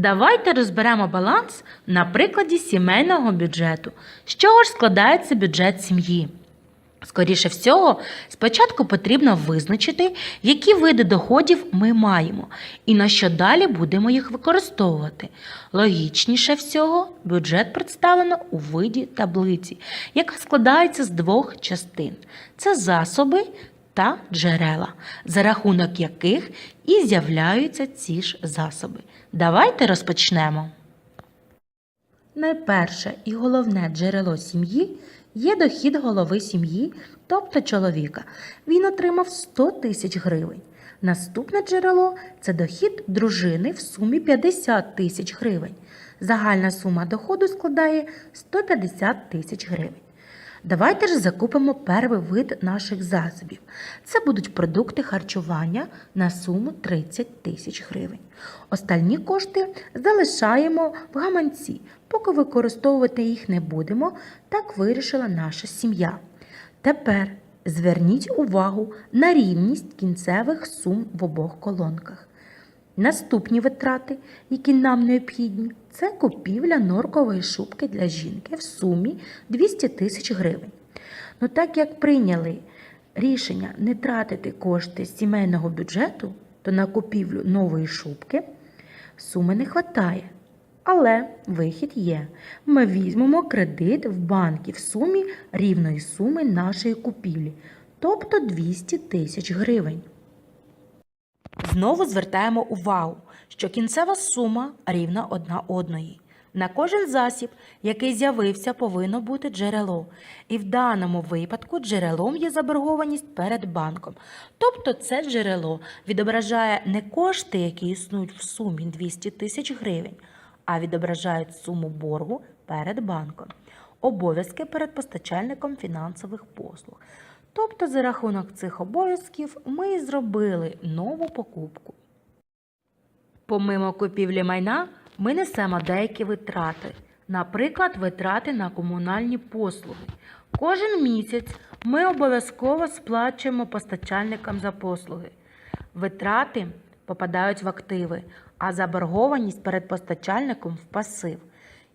Давайте розберемо баланс на прикладі сімейного бюджету. З чого ж складається бюджет сім'ї? Скоріше всього, спочатку потрібно визначити, які види доходів ми маємо і на що далі будемо їх використовувати. Логічніше всього, бюджет представлено у виді таблиці, яка складається з двох частин: це засоби та джерела, за рахунок яких і з'являються ці ж засоби. Давайте розпочнемо. Найперше і головне джерело сім'ї є дохід голови сім'ї, тобто чоловіка. Він отримав 100 тисяч гривень. Наступне джерело це дохід дружини в сумі 50 тисяч гривень. Загальна сума доходу складає 150 тисяч гривень. Давайте ж закупимо перший вид наших засобів. Це будуть продукти харчування на суму 30 тисяч гривень. Остальні кошти залишаємо в гаманці, поки використовувати їх не будемо, так вирішила наша сім'я. Тепер зверніть увагу на рівність кінцевих сум в обох колонках. Наступні витрати, які нам необхідні, це купівля норкової шубки для жінки в сумі 200 тисяч гривень. Ну так як прийняли рішення не тратити кошти з сімейного бюджету, то на купівлю нової шубки суми не вистачає. Але вихід є. Ми візьмемо кредит в банки в сумі рівної суми нашої купівлі, тобто 200 тисяч гривень. Знову звертаємо увагу, що кінцева сума рівна одна одної. На кожен засіб, який з'явився, повинно бути джерело. І в даному випадку джерелом є заборгованість перед банком. Тобто це джерело відображає не кошти, які існують в сумі 200 тисяч гривень, а відображають суму боргу перед банком, обов'язки перед постачальником фінансових послуг. Тобто, за рахунок цих обов'язків ми і зробили нову покупку. Помимо купівлі майна, ми несемо деякі витрати, наприклад, витрати на комунальні послуги. Кожен місяць ми обов'язково сплачуємо постачальникам за послуги. Витрати попадають в активи, а заборгованість перед постачальником в пасив.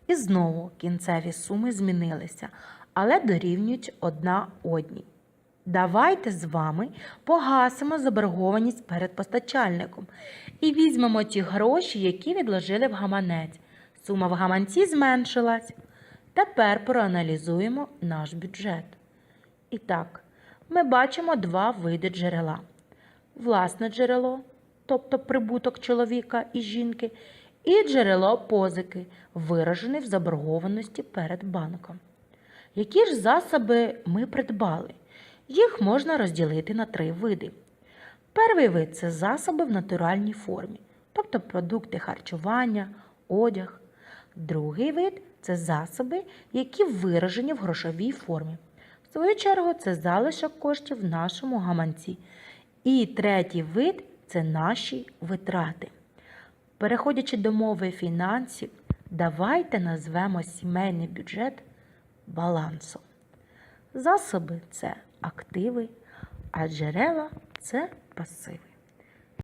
І знову кінцеві суми змінилися, але дорівнюють одна одній. Давайте з вами погасимо заборгованість перед постачальником і візьмемо ті гроші, які відложили в гаманець. Сума в гаманці зменшилась. Тепер проаналізуємо наш бюджет. І так, ми бачимо два види джерела: власне джерело, тобто прибуток чоловіка і жінки, і джерело позики, виражене в заборгованості перед банком. Які ж засоби ми придбали? Їх можна розділити на три види. Перший вид це засоби в натуральній формі, тобто продукти харчування, одяг. Другий вид це засоби, які виражені в грошовій формі. В свою чергу, це залишок коштів в нашому гаманці. І третій вид це наші витрати. Переходячи до мови фінансів, давайте назвемо сімейний бюджет балансом. Засоби це активи, а джерела це пасиви.